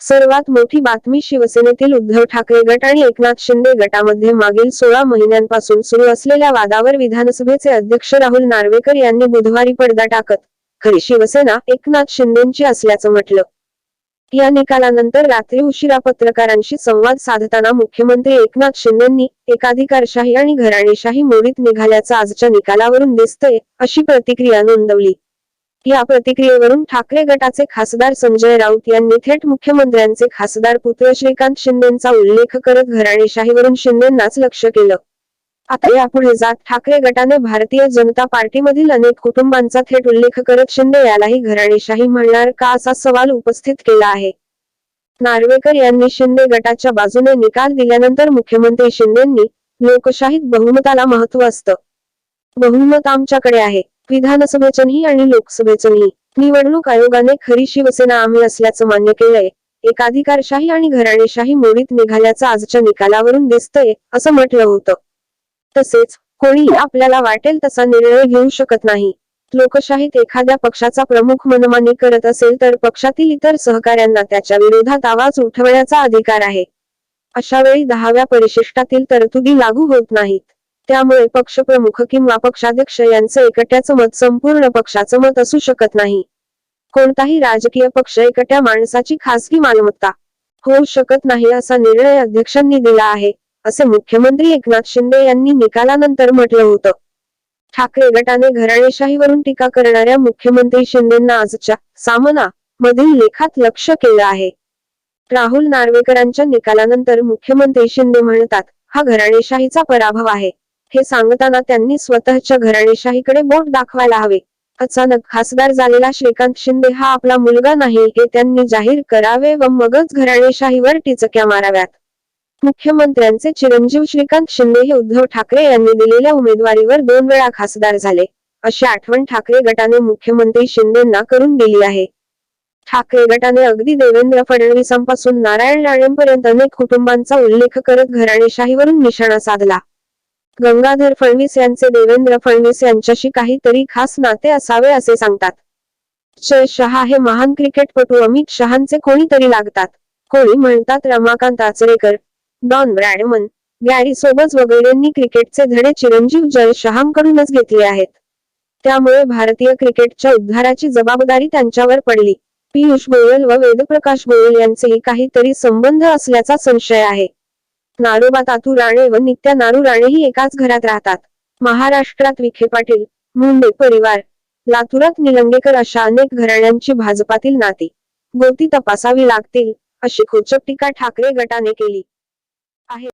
सर्वात मोठी बातमी शिवसेनेतील उद्धव ठाकरे गट आणि एकनाथ शिंदे गटामध्ये मागील सोळा महिन्यांपासून सुरू असलेल्या वादावर विधानसभेचे अध्यक्ष राहुल नार्वेकर यांनी बुधवारी पडदा टाकत खरी शिवसेना एकनाथ शिंदेची असल्याचं म्हटलं. या निकालानंतर रात्री उशिरा पत्रकारांशी संवाद साधताना मुख्यमंत्री एकनाथ शिंदेंनी एकाधिकारशाही आणि घराणेशाही मोडीत निघाल्याचं आजच्या निकालावरून दिसतंय अशी प्रतिक्रिया नोंदवली. या प्रतिक्रियेवरून ठाकरे गटाचे खासदार संजय राऊत यांनी थेट मुख्यमंत्र्यांचे खासदार पुत्र श्रीकांत शिंदेचा उल्लेख करत घराणेशाहीवरून शिंदेनाच लक्ष केलं. आता यापुढे जात ठाकरे गटाने भारतीय जनता पार्टीमधील अनेक कुटुंबांचा थेट उल्लेख करत शिंदे यालाही घराणेशाही म्हणणार का असा सवाल उपस्थित केला आहे. नार्वेकर यांनी शिंदे गटाच्या बाजूने निकाल दिल्यानंतर मुख्यमंत्री शिंदेंनी लोकशाहीत बहुमताला महत्त्व असतं. बहुमत आमच्याकडे आहे. विधानसभेचंही आणि लोकसभेचंही निवडणूक आयोगाने खरी शिवसेना आम्ही असल्याचं मान्य केलंय. एकाधिकारशाही आणि घराणेशाही मोडीत निघाल्याचं आजच्या निकालावरून दिसतंय असं म्हटलं होतं. तसेच कोणीही आपल्याला वाटेल तसा निर्णय घेऊ शकत नाही. लोकशाहीत एखाद्या पक्षाचा प्रमुख मनमानी करत असेल तर पक्षातील इतर सहकाऱ्यांना त्याच्या विरोधात आवाज उठवण्याचा अधिकार आहे. अशा वेळी दहाव्या परिशिष्टातील तरतुदी लागू होत नाहीत. त्यामुळे पक्षप्रमुख किंवा पक्षाध्यक्ष यांचं एकट्याचं मत संपूर्ण पक्षाचं मत असू शकत नाही. कोणताही राजकीय पक्ष एकट्या माणसाची खासगी मालमत्ता होऊ शकत नाही असा निर्णय अध्यक्षांनी दिला आहे असे मुख्यमंत्री एकनाथ शिंदे यांनी निकालानंतर म्हटलं होतं. ठाकरे गटाने घराणेशाहीवरून टीका करणाऱ्या मुख्यमंत्री शिंदेना आजच्या सामना मधील लेखात लक्ष केलं आहे. राहुल नार्वेकरांच्या निकालानंतर मुख्यमंत्री शिंदे म्हणतात हा घराणेशाहीचा पराभव आहे. हे सांगताना त्यांनी स्वतःच्या घराणेशाहीकडे बोट दाखवायला हवे. अचानक खासदार झालेला श्रीकांत शिंदे हा आपला मुलगा नाही हे त्यांनी जाहीर करावे व मगच घराणेशाहीवर टिचक्या माराव्यात. मुख्यमंत्र्यांचे चिरंजीव श्रीकांत शिंदे हे उद्धव ठाकरे यांनी दिलेल्या उमेदवारीवर दोन वेळा खासदार झाले. अशी आठवण ठाकरे गटाने मुख्यमंत्री शिंदेना करून दिली आहे. ठाकरे गटाने अगदी देवेंद्र फडणवीसांपासून नारायण राणेंपर्यंत अनेक कुटुंबांचा उल्लेख करत घराणेशाहीवरून निशाणा साधला. गंगाधर फडणवीस यांचे देवेंद्र फडणवीस यांच्याशी काहीतरी खास नाते असावे असे सांगतात. जय शहा हे महान क्रिकेटपटू अमित शहांचे कोणीतरी लागतात. कोणी म्हणतात Ramakant Achrekar Don Bradman Gary सोबत वगैरेंनी क्रिकेटचे धडे चिरंजीव जय शहांकडूनच घेतले आहेत. त्यामुळे भारतीय क्रिकेटच्या उद्धाराची जबाबदारी त्यांच्यावर पडली. पियुष गोयल व वेदप्रकाश गोयल यांचेही काहीतरी संबंध असल्याचा संशय आहे. नारोबा तातू राणे व नित्या नारू राणेही एकाच घरात राहतात. महाराष्ट्रात विखे पाटील मुंडे परिवार लातूरात निलंगेकर अशा अनेक घराण्यांची भाजपातील नाती. गोती तपासावी लागतील अशी खोचक टीका ठाकरे गटाने केली. आहे.